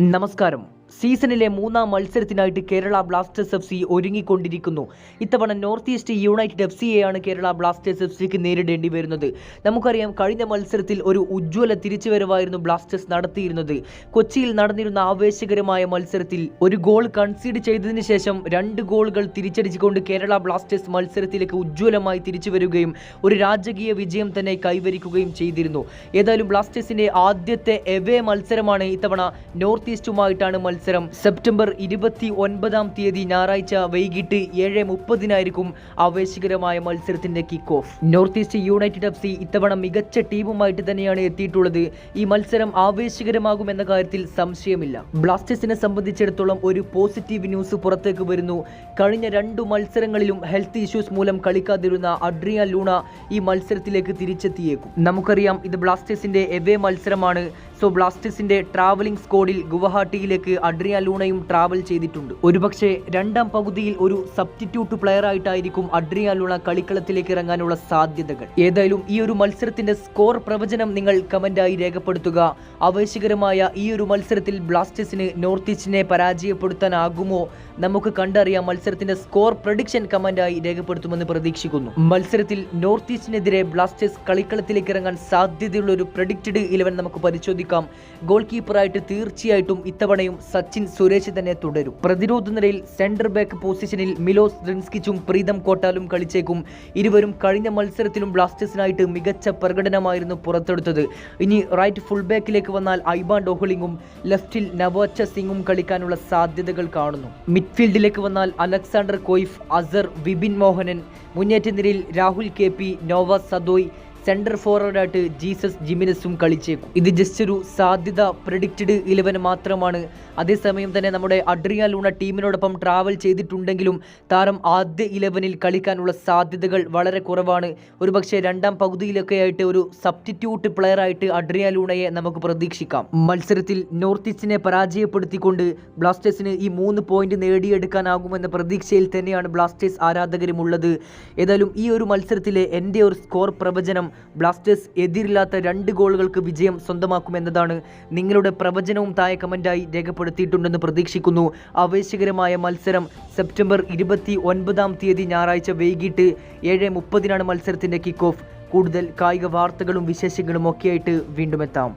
നമസ്കാരം. സീസണിലെ മൂന്നാം മത്സരത്തിനായിട്ട് കേരള ബ്ലാസ്റ്റേഴ്സ് എഫ് സി ഒരുങ്ങിക്കൊണ്ടിരിക്കുന്നു. ഇത്തവണ നോർത്ത് ഈസ്റ്റ് യുണൈറ്റഡ് എഫ് സിയെയാണ് കേരള ബ്ലാസ്റ്റേഴ്സ് എഫ് സിക്ക് നേരിടേണ്ടി വരുന്നത്. നമുക്കറിയാം കഴിഞ്ഞ മത്സരത്തിൽ ഒരു ഉജ്ജ്വല തിരിച്ചുവരവായിരുന്നു ബ്ലാസ്റ്റേഴ്സ് നടത്തിയിരുന്നത്. കൊച്ചിയിൽ നടന്നിരുന്ന ആവേശകരമായ മത്സരത്തിൽ ഒരു ഗോൾ കൺസീഡ് ചെയ്തതിന് ശേഷം രണ്ട് ഗോളുകൾ തിരിച്ചടിച്ചുകൊണ്ട് കേരള ബ്ലാസ്റ്റേഴ്സ് മത്സരത്തിലേക്ക് ഉജ്ജ്വലമായി തിരിച്ചു വരികയും ഒരു രാജകീയ വിജയം തന്നെ കൈവരിക്കുകയും ചെയ്തിരുന്നു. ഏതായാലും ബ്ലാസ്റ്റേഴ്സിന്റെ ആദ്യത്തെ എവേ മത്സരമാണ് ഇത്തവണ നോർത്ത് ഈസ്റ്റുമായിട്ടാണ് മത്സരം സെപ്റ്റംബർ ഇരുപത്തി ഒൻപതാം തീയതി ഞായറാഴ്ച വൈകിട്ട് ഏഴ് മുപ്പതിനായിരിക്കും ആവേശകരമായ മത്സരത്തിന്റെ kick off North East United F C ഇത്തവണ മികച്ച ടീമുമായിട്ട് തന്നെയാണ് എത്തിയിട്ടുള്ളത്. ഈ മത്സരം ആവേശകരമാകുമെന്ന കാര്യത്തിൽ സംശയമില്ല. ബ്ലാസ്റ്റേഴ്സിനെ സംബന്ധിച്ചിടത്തോളം ഒരു പോസിറ്റീവ് ന്യൂസ് പുറത്തേക്ക് വരുന്നു. കഴിഞ്ഞ രണ്ടു മത്സരങ്ങളിലും ഹെൽത്ത് ഇഷ്യൂസ് മൂലം കളിക്കാതിരുന്ന അഡ്രിയ ലൂണ ഈ മത്സരത്തിലേക്ക് തിരിച്ചെത്തിയേക്കും. നമുക്കറിയാം ഇത് ബ്ലാസ്റ്റേഴ്സിന്റെ എവേ മത്സരമാണ്. സോ ബ്ലാസ്റ്റേഴ്സിന്റെ ട്രാവലിംഗ് സ്ക്വാഡിൽ ഗുവഹാട്ടിയിലേക്ക് അഡ്രിയ ലൂണയും ട്രാവൽ ചെയ്തിട്ടുണ്ട്. ഒരുപക്ഷെ രണ്ടാം പകുതിയിൽ ഒരു സബ്സ്റ്റിറ്റ്യൂട്ട് പ്ലെയർ ആയിട്ടായിരിക്കും അഡ്രിയ ലൂണ കളിക്കളത്തിലേക്ക് ഇറങ്ങാനുള്ള സാധ്യതകൾ. ഏതായാലും ഈ ഒരു മത്സരത്തിന്റെ സ്കോർ പ്രവചനം നിങ്ങൾ കമന്റായി രേഖപ്പെടുത്തുക. ആവേശകരമായ ഈ ഒരു മത്സരത്തിൽ ബ്ലാസ്റ്റേഴ്സിന് നോർത്ത് ഈസ്റ്റിനെ പരാജയപ്പെടുത്താനാകുമോ? നമുക്ക് കണ്ടറിയാം മത്സരത്തിന്റെ സ്കോർ പ്രഡിക്ഷൻ കമന്റായി രേഖപ്പെടുത്തുമെന്ന് പ്രതീക്ഷിക്കുന്നു. മത്സരത്തിൽ നോർത്ത് ഈസ്റ്റിനെതിരെ ബ്ലാസ്റ്റേഴ്സ് കളിക്കളത്തിലേക്ക് ഇറങ്ങാൻ സാധ്യതയുള്ള ഒരു പ്രഡിക്റ്റഡ് ഇലവൻ നമുക്ക് പരിശോധിക്കാം. ഗോൾ കീപ്പറായിട്ട് തീർച്ചയായിട്ടും ഇത്തവണയും സച്ചിൻ സുരേഷ് തന്നെ തുടരും. പ്രതിരോധ നിരയിൽ സെന്റർ ബാക്ക് പൊസിഷനിൽ മിലോസ് റിൻസ്കിച്ചും പ്രീതം കോട്ടാലും കളിച്ചേക്കും. ഇരുവരും കഴിഞ്ഞ മത്സരത്തിലും ബ്ലാസ്റ്റേഴ്സിനായിട്ട് മികച്ച പ്രകടനമായിരുന്നു പുറത്തെടുത്തത്. ഇനി റൈറ്റ് ഫുൾ ബാക്കിലേക്ക് വന്നാൽ ഐബാൻ ഡോഹ്ലിങ്ങും ലെഫ്റ്റിൽ നവോച്ച സിംഗും കളിക്കാനുള്ള സാധ്യതകൾ കാണുന്നു. മിഡ്ഫീൽഡിലേക്ക് വന്നാൽ അലക്സാണ്ടർ കോയിഫ് അസർ വിപിൻ മോഹനൻ മുന്നേറ്റ നിരയിൽ Rahul K P Noah Sadaoui central ഫോർവേഡായിട്ട് Jesus ജിമിനസും കളിച്ചേക്കും. ഇത് ജസ്റ്റ് ഒരു സാധ്യത പ്രഡിക്റ്റഡ് ഇലവൻ മാത്രമാണ്. അതേസമയം തന്നെ നമ്മുടെ അഡ്രിയ ലൂണ ടീമിനോടൊപ്പം ട്രാവൽ ചെയ്തിട്ടുണ്ടെങ്കിലും താരം ആദ്യ ഇലവനിൽ കളിക്കാനുള്ള സാധ്യതകൾ വളരെ കുറവാണ്. ഒരുപക്ഷെ രണ്ടാം പകുതിയിലൊക്കെ ആയിട്ട് ഒരു സബ്സ്റ്റിറ്റ്യൂട്ട് പ്ലെയർ ആയിട്ട് അഡ്രിയ ലൂണയെ നമുക്ക് പ്രതീക്ഷിക്കാം. മത്സരത്തിൽ നോർത്ത് ഈസ്റ്റിനെ പരാജയപ്പെടുത്തിക്കൊണ്ട് ബ്ലാസ്റ്റേഴ്സിന് ഈ മൂന്ന് പോയിന്റ് നേടിയെടുക്കാനാകുമെന്ന പ്രതീക്ഷയിൽ തന്നെയാണ് ബ്ലാസ്റ്റേഴ്സ് ആരാധകരുമുള്ളത്. ഏതായാലും ഈ ഒരു മത്സരത്തിലെ എന്റെ ഒരു സ്കോർ പ്രവചനം ബ്ലാസ്റ്റേഴ്സ് എതിരില്ലാത്ത രണ്ട് ഗോളുകൾക്ക് വിജയം സ്വന്തമാക്കുമെന്നതാണ് നിങ്ങളുടെ പ്രവചനവും താഴെ കമന്റായി രേഖപ്പെടുത്തിയിട്ടുണ്ടെന്ന് പ്രതീക്ഷിക്കുന്നു. ആവേശകരമായ മത്സരം സെപ്റ്റംബർ ഇരുപത്തി ഒൻപതാം തീയതി ഞായറാഴ്ച വൈകിട്ട് ഏഴ് മുപ്പതിനാണ് മത്സരത്തിന്റെ കിക്ക് ഓഫ് കൂടുതൽ കായിക വാർത്തകളും വിശേഷങ്ങളും ഒക്കെയായിട്ട് വീണ്ടും എത്താം.